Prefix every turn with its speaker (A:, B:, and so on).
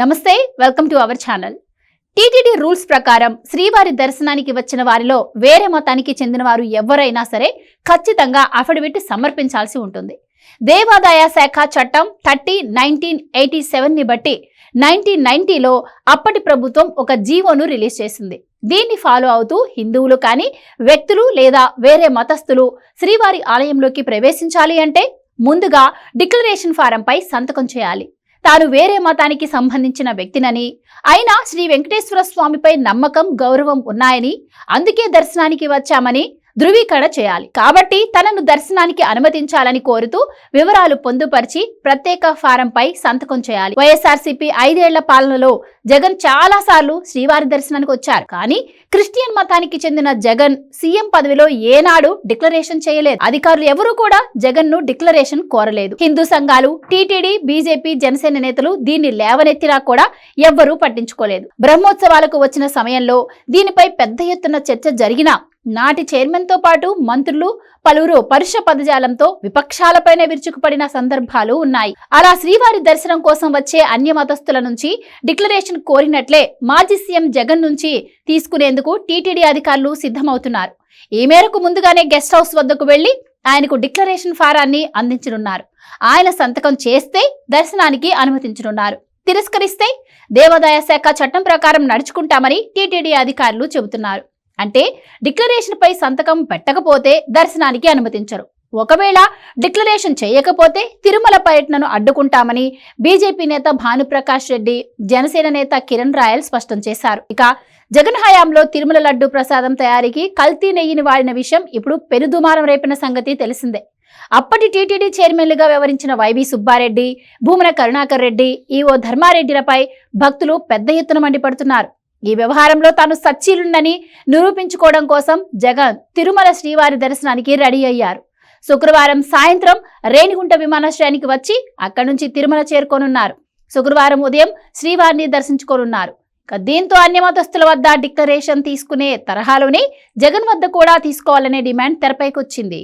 A: నమస్తే welcome to our channel. TTD rules ప్రకారం శ్రీవారి దర్శనానికి వచ్చిన వారిలో వేరే మతానికి చెందిన వారు ఎవరైనా సరే ఖచ్చితంగా అఫిడవిట్ సమర్పించాల్సి ఉంటుంది. దేవాదాయ శాఖ చట్టం థర్టీ నైన్టీన్ ఎయిటీ సెవెన్ని బట్టి నైన్టీన్ నైన్టీలో అప్పటి ప్రభుత్వం ఒక జీవోను రిలీజ్ చేసింది. దీన్ని ఫాలో అవుతూ హిందువులు కానీ వ్యక్తులు లేదా వేరే మతస్థులు శ్రీవారి ఆలయంలోకి ప్రవేశించాలి అంటే ముందుగా డిక్లరేషన్ ఫారంపై సంతకం చేయాలి. తాను వేరే మతానికి సంబంధించిన వ్యక్తినని. అయినా శ్రీ వెంకటేశ్వర స్వామిపై నమ్మకం గౌరవం ఉన్నాయని అందుకే దర్శనానికి వచ్చామని ధృవీకరణ చేయాలి. కాబట్టి తనను దర్శనానికి అనుమతించాలని కోరుతూ వివరాలు పొందుపరిచి ప్రత్యేక ఫారంపై సంతకం చేయాలి. వైఎస్ఆర్సీపీ ఐదేళ్ళ పాలనలో జగన్ చాలా సార్లు శ్రీవారి దర్శనానికి వచ్చారు. కానీ క్రిస్టియన్ మతానికి చెందిన జగన్ సీఎం పదవిలో ఏనాడు డిక్లరేషన్ చేయలేదు. అధికారులు ఎవరూ కూడా జగన్ను డిక్లరేషన్ కోరలేదు. హిందూ సంఘాలు టీటీడీ బీజేపీ జనసేన నేతలు దీన్ని లేవనెత్తినా కూడా ఎవ్వరూ పట్టించుకోలేదు. బ్రహ్మోత్సవాలకు వచ్చిన సమయంలో దీనిపై పెద్ద ఎత్తున చర్చ జరిగినా నాటి చైర్మన్తో పాటు మంత్రులు పలువురు పరుష పదజాలంతో విపక్షాలపైనే విరుచుకుపడిన సందర్భాలు ఉన్నాయి. అలా శ్రీవారి దర్శనం కోసం వచ్చే అన్య మతస్థుల నుంచి డిక్లరేషన్ కోరినట్లే మాజీ సీఎం జగన్ నుంచి తీసుకునేందుకు టీటీడీ అధికారులు సిద్ధమవుతున్నారు. ఈ మేరకు ముందుగానే గెస్ట్ హౌస్ వద్దకు వెళ్ళి ఆయనకు డిక్లరేషన్ ఫారాన్ని అందించనున్నారు. ఆయన సంతకం చేస్తే దర్శనానికి అనుమతించనున్నారు. తిరస్కరిస్తే దేవాదాయ శాఖ చట్టం ప్రకారం నడుచుకుంటామని టీటీడీ అధికారులు చెబుతున్నారు. అంటే డిక్లరేషన్ పై సంతకం పెట్టకపోతే దర్శనానికి అనుమతించరు. ఒకవేళ డిక్లరేషన్ చేయకపోతే తిరుమల పర్యటనను అడ్డుకుంటామని బీజేపీ నేత భానుప్రకాష్ రెడ్డి జనసేన నేత కిరణ్ రాయల్ స్పష్టం చేశారు. ఇక జగన్ హయాంలో తిరుమల లడ్డు ప్రసాదం తయారీకి కల్తీ నెయ్యిని వాడిన విషయం ఇప్పుడు పెనుదుమారం రేపిన సంగతి తెలిసిందే. అప్పటి టీటీడీ చైర్మన్లుగా వ్యవహరించిన Y V Subba Reddy Bhumana Karunakar Reddy EO ధర్మారెడ్డిలపై భక్తులు పెద్ద ఎత్తున మండిపడుతున్నారు. ఈ వ్యవహారంలో తాను సచ్చీలుండని నిరూపించుకోవడం కోసం జగన్ తిరుమల శ్రీవారి దర్శనానికి రెడీ అయ్యారు. శుక్రవారం సాయంత్రం రేణిగుంట విమానాశ్రయానికి వచ్చి అక్కడి నుంచి తిరుమల చేరుకోనున్నారు. శుక్రవారం ఉదయం శ్రీవారిని దర్శించుకోనున్నారు. ఇక దీంతో అన్యమతస్తుల వద్ద డిక్లరేషన్ తీసుకునే తరహాలోనే జగన్ వద్ద కూడా తీసుకోవాలనే డిమాండ్ తెరపైకొచ్చింది.